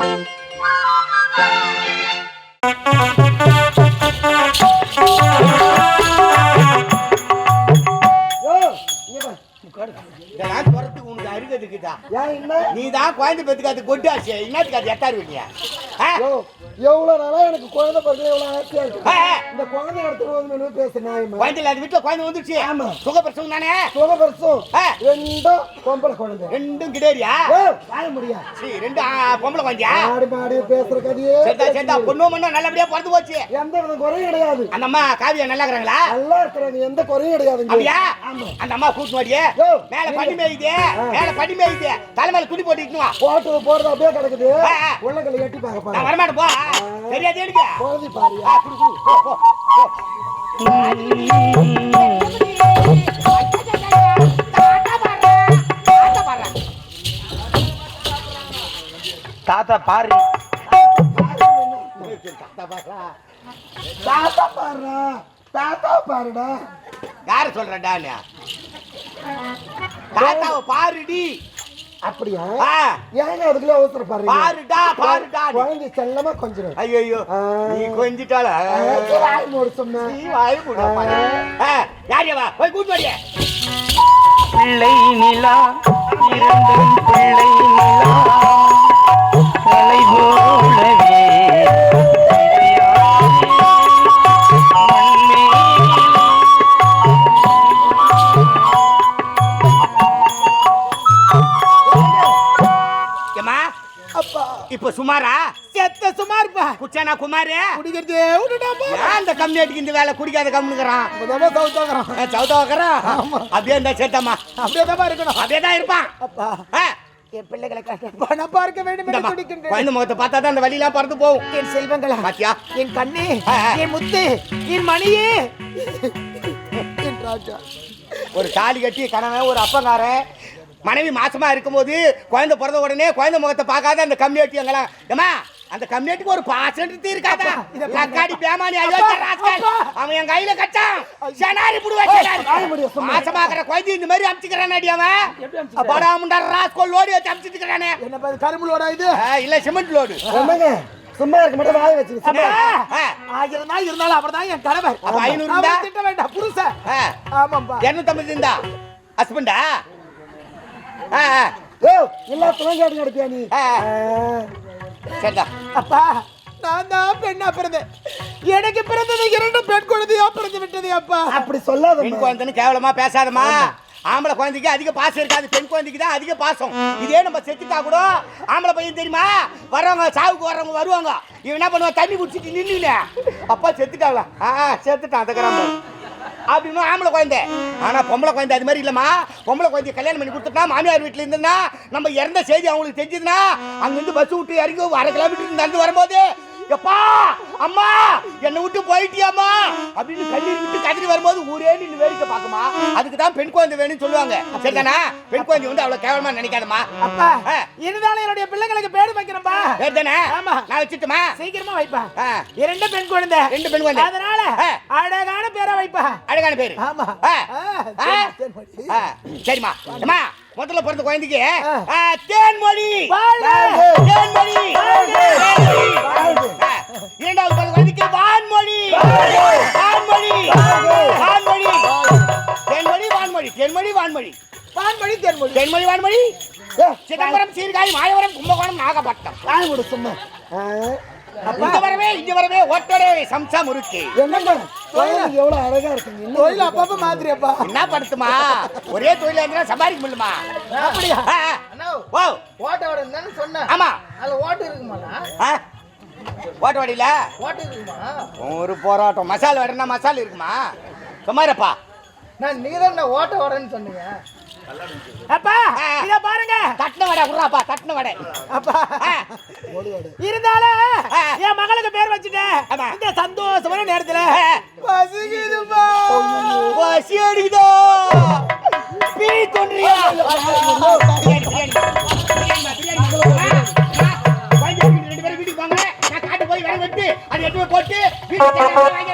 Thank you. ஏன் என்ன? நீ தான் குழந்தை பெத்துக்கு அது கொட்டாச்சு என்னத்துக்கு அது எட்டாரு விட்டியா யோ, எவ்வளவு நாளா எனக்கு குழந்தை பிறகு எவ்வளவு ஆசையா இருக்கு. இந்த குழந்தை வந்து பேச நியாயமா குழந்தை இல்லாத வீட்டுல குழந்தை வந்துருச்சு. ஆமா. சுகப்பிரசவம் தானே? சுகபரிசம் ஆ. ரெண்டும் பொம்பளை குழந்தை. ரெண்டும் கிடையாரியா ஏ, வாழ முடியா சீ, ரெண்டு பொம்பளை குழந்தையா? ஆடு மாடு பேசுற கதையே. பொண்ணு மண்ணும் நல்லபடியா பிறந்து போச்சு. எந்த வித குறையும் கிடையாது. அந்த அம்மா காவியா நல்லா இருக்கிறாங்களா? நல்லா இருக்கிறாங்க எந்த குறையும் கிடையாதுங்க. அப்படியா? அந்த அம்மா கூட்டு மாடியே மேல படி மேயுது. மேல படி மேயுது தலைமையில துணி போட்டுக்கிட்டு வா. போட்டு போறது அப்படியே கிடக்குது. உள்ளங்களை எட்டி பார்க்க நான் பாரு வரமாட்டேன் போ. தெரியாது எனக்கு குழந்தை பாரு. குடு, குடு, போ, போ, போ. தாத்தா பாரு. தாத்தா பாருடா. தாத்தா பாருடா. யார சொல்றடா தாத்தாவை பாருடி. அப்படியா? ஆ, ஏங்க அதுக்குள்ள அவசர பாருங்க பாருடா பாருடா குழந்தை செல்லமா கொஞ்சம் ஐயோ நீ கொஞ்சிட்டால வாய் மூடு சொன்ன நீ வாய் மூடு, பாரு. ஆ, யாரியா போய் கூட்டு வாடியே. பிள்ளை நிலா இரண்டும் பிள்ளை நிலா. ஏம்மா அப்பா. இப்ப சுமாரா? செத்த சுமார்ப்பா. குச்சானா குமாரு? குடிக்கிறதே விட்டுட்டாப்பா ஏன் இந்த கம்யூனிட்டிக்கு இந்த வேலை குடிக்காத அப்பதான் சவுத்தாக்குறான் சவுத்த வைக்கிறான் அப்படியே இருந்தா சேர்த்தாமா அப்படியே தான் இருக்கணும். அப்படியே தான் இருப்பான். அப்பா. என் பிள்ளைகளை வேண்டும் என்று துடிக்கின்றேன். குழந்தை முகத்தை பார்த்தா தான் அந்த வழியெல்லாம் பறந்து போகும். என் செல்வங்களா பாத்தியா? என் கண்ணே. என் முத்து என் மணியே. என் ராஜா. ஒரு தாலி கட்டி கணவன் ஒரு அப்பங்காரன் மனைவி மாசமா இருக்கும்போது குழந்தை பிறந்த உடனே குழந்தை முகத்தை பார்க்காத அந்த கம்யூனிட்டி எங்கெல்லாம் ஏம்மா அந்த கம்யூனிட்டிக்கு ஒரு பாசன்ட்டு இருக்காதா? பாருங்க. லக்காடி பேமானி. அவன் என் கையில கட்டான் செனாரி புடுவா செனாரி. வாய முடியும், சும்மா. மாசமா இருக்கிற குழந்தை இந்த மாதிரி அமிச்சுக்கிறான் அடி அவன். அமிச்சுக்கிறான்? படாமுண்டா ராஸ்கோல் லோடி வச்சு அமிச்சுக்கிறானே என்ன பாரு கரும்புலோட இது? இல்ல சிமெண்ட் லோடு. சும்மா இருக்க மட்டும் வாய ஆயிரம் தான் இருந்தாலும் அவர் தான் என் கணவர் ஐநூறு திட்ட வேண்டாம் புருஷன். ஆமாப்பா இருநூத்தம்பது இருந்தா? ஹஸ்பண்டா? எல்லா துணங்காடு நடத்தியா நீ. சரிதா அப்பா நான் தான் பெண்ணா பிறந்தேன். எனக்கு பிறந்தது இரண்டு பெண் குழந்தையா பிறந்து விட்டது அப்பா. அப்படி சொல்லாத பெண் குழந்தைன்னு கேவலமா பேசாதம்மா. ஆம்பளை குழந்தைக்கு அதிக பாசம் இருக்காது பெண் குழந்தைக்கு தான் அதிக பாசம். இதே நம்ம செத்துட்டா கூட ஆம்பளை பையன் தெரியுமா? வர்றவங்க சாவுக்கு வர்றவங்க வருவாங்க. இவன் என்ன பண்ணுவான்? தண்ணி குடிச்சிட்டு நின்னுல அப்பா செத்துட்டாங்களா? ஆ செத்துட்டான் அந்த கிராமம். அப்படின்னு ஆம்பளை குழந்தை. ஆனால் பொம்பளை குழந்தை அது மாதிரி இல்லைம்மா. பொம்பளை குழந்தைய கல்யாணம் பண்ணி கொடுத்துட்டா மாமியார் வீட்டில் இருந்ததுன்னா நம்ம இறந்த செய்தி அவங்களுக்கு தெரிஞ்சதுன்னா அங்கேருந்து பஸ் விட்டு இறங்கி அரை கிலோமீட்டர் நடந்து வரும்போது எப்பா அம்மா என்னை விட்டு போயிட்டியாம்மா? அப்படின்னு கண்ணீர் விட்டு கதறி வரும்போது ஊரே நின்று வேடிக்கை பார்க்குமா? அதுக்கு தான் பெண் குழந்தை வேணும்னு சொல்லுவாங்க. சரிதானா? பெண் குழந்தை வந்து அவ்வளவு கேவலமா நினைக்காதம்மா. அப்பா. இருந்தாலும் என்னுடைய பிள்ளைங்களுக்கு பேரு வைக்கிறேன்பா. வேறு தானே ஆமா. நான் வச்சுட்டுமா? சீக்கிரமா வைப்பா. இரண்டு பெண் குழந்தை. ரெண்டு பெண் குழந்தை. அதனால. அழகான பேரை வைப்பா. அழகான பேரு. ஆமா. சரிம்மா. அம்மா முதல்ல பிறந்த குழந்தைக்கு. தேன்மொழி. தேன்மொழி வான்மொழி. பான்மணி தேன்மொழி. தென்மொழி வான்மொழி? ஏ, சிதம்பரம் சீர்காழி மாயவரம் கும்பகோணம் நாகப்பட்டினம். வாய் மூடு சும்மா இங்க வரவே இங்க வரவே ஒட்டடே சம்சா முறுக்கு. என்னங்க? கோயில் எவ்வளவு அழகா இருக்குங்க கோயில் அப்பப்ப மாதிரியப்பா. என்ன படுத்துமா? ஒரே தொழில இருந்தா சம்பாதிக்க முடியுமா? அப்படியா. ஓ ஓட்ட வடை தானே சொன்னேன். ஆமா. அதுல ஓட்டு இருக்குமாண்ணா ஆ? ஓட்ட வடியில? ஓட்டு இருக்குமா? ஒரு போராட்டம். மசால் வடைனா மசால் இருக்குமா? சுமாரப்பா நான் நீ தான் ஓட்ட வரேன்னு சொன்னீங்க அப்பா இத பாருங்க தட்டின வடை குடுறாப்பா தட்டின வடை அப்பா இருந்தாலும் என் மகளுக்கு பேர் வச்சுட்டேன் இந்த சந்தோஷமான நேரத்துல பசிக்குதுப்பா பசி அடிக்குதோ பீ கொன்றியா வீட்டுக்கு வாங்க நான் காட்டு போய் வேலை வெட்டு அது எட்டு போட்டு வீட்டுக்கு